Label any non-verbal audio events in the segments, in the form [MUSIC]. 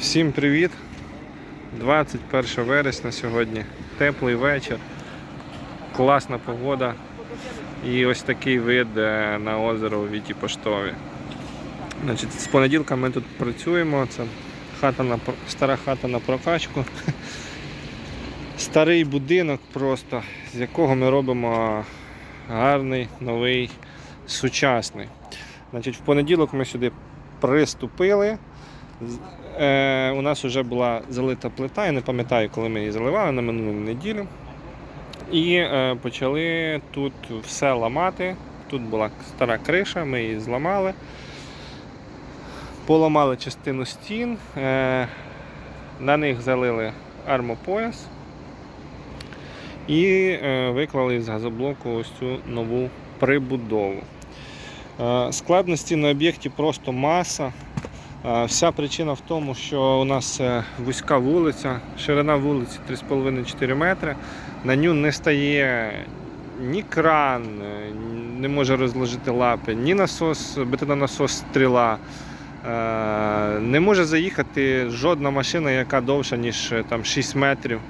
Всім привіт! 21 вересня сьогодні. Теплий вечір, класна погода і ось такий вид е, на озеро у Віті Поштові. Значить, з понеділка ми тут працюємо. Це хата на, стара хата на прокачку. [LAUGHS] Старий будинок просто, з якого ми робимо гарний, новий, сучасний. Значить, в понеділок ми сюди приступили. Е, у нас вже була залита плита, я не пам'ятаю, коли ми її заливали на минулу неділю. І е, почали тут все ламати. Тут була стара криша, ми її зламали. Поламали частину стін, е, на них залили армопояс і е, виклали з газоблоку ось цю нову прибудову. Е, Складності на об'єкті просто маса. Е, Вся причина в тому, що у нас е, вузька вулиця, ширина вулиці 3,5-4 метри. На ню не стає ні кран, е, не може розложити лапи, ні насос, бетононасос стріла. Не може заїхати жодна машина, яка довша, ніж там, 6 метрів.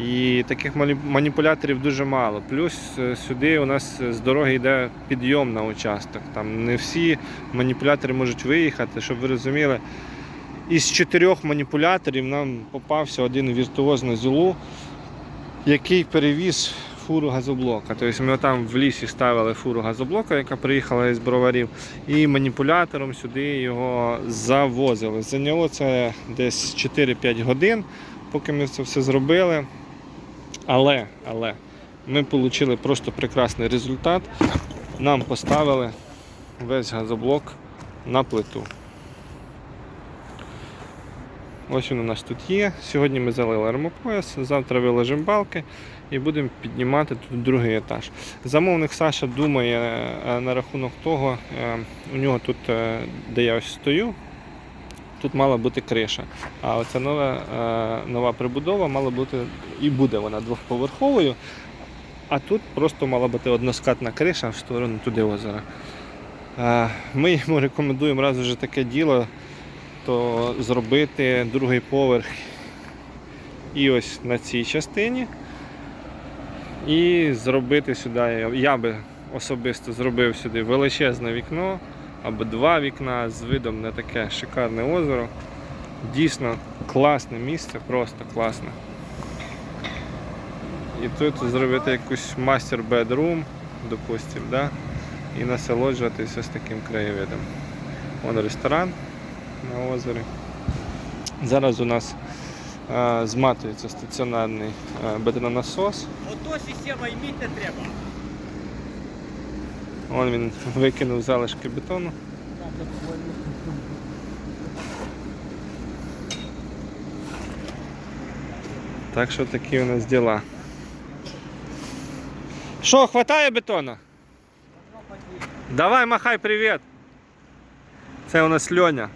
І таких маніпуляторів дуже мало. Плюс е, сюди у нас з дороги йде підйом на участок. Там не всі маніпулятори можуть виїхати, щоб ви розуміли. Із чотирьох маніпуляторів нам попався один віртуоз на зілу, який перевіз фуру газоблока. Тобто ми там в лісі ставили фуру газоблока, яка приїхала із броварів, і маніпулятором сюди його завозили. Зайняло це десь 4-5 годин, поки ми це все зробили. Але, але ми отримали просто прекрасний результат. Нам поставили весь газоблок на плиту. Ось він у нас тут є. Сьогодні ми залили армопояс, завтра виложимо балки і будемо піднімати тут другий етаж. Замовник Саша думає е, на рахунок того, е, у нього тут, е, де я ось стою, тут мала бути криша. А оця нова, е, нова прибудова мала бути і буде вона двохповерховою. А тут просто мала бути односкатна криша в сторону туди озера. Е, Ми йому рекомендуємо раз вже таке діло, то зробити другий поверх і ось на цій частині. І зробити сюди, я- я би особисто зробив сюди величезне вікно або два вікна з видом на таке шикарне озеро. Дійсно класне місце, просто класне. І тут зробити якусь мастер-бедрум, допустим, да? і насолоджуватися ось таким краєвидом. Вон ресторан на озері. Зараз у нас е, зматується стаціонарний бетононасос. Ото система і міть не треба. Вон він викинув залишки бетону. Так що такі у нас діла. Що, хватає бетона? Давай, махай, привіт. Це у нас Льоня,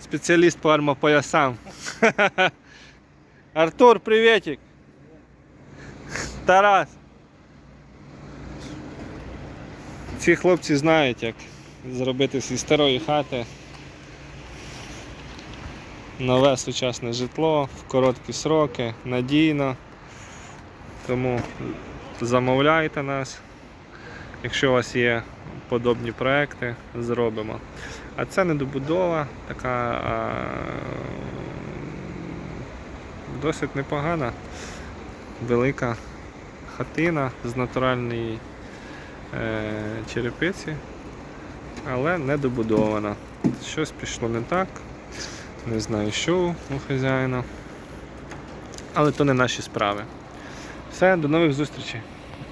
спеціаліст по армопоясам. [LAUGHS] Артур, приветик. Тарас. Ці хлопці знають, як зробити зі старої хати нове сучасне житло в короткі сроки, надійно. Тому замовляйте нас. Якщо у вас є подобні проекти, зробимо. А це недобудова, така а, досить непогана, велика хатина з натуральної черепиці, але не добудована. Щось пішло не так. Не знаю, що у хазяїна. Але то не наші справи. Все, до нових зустрічей.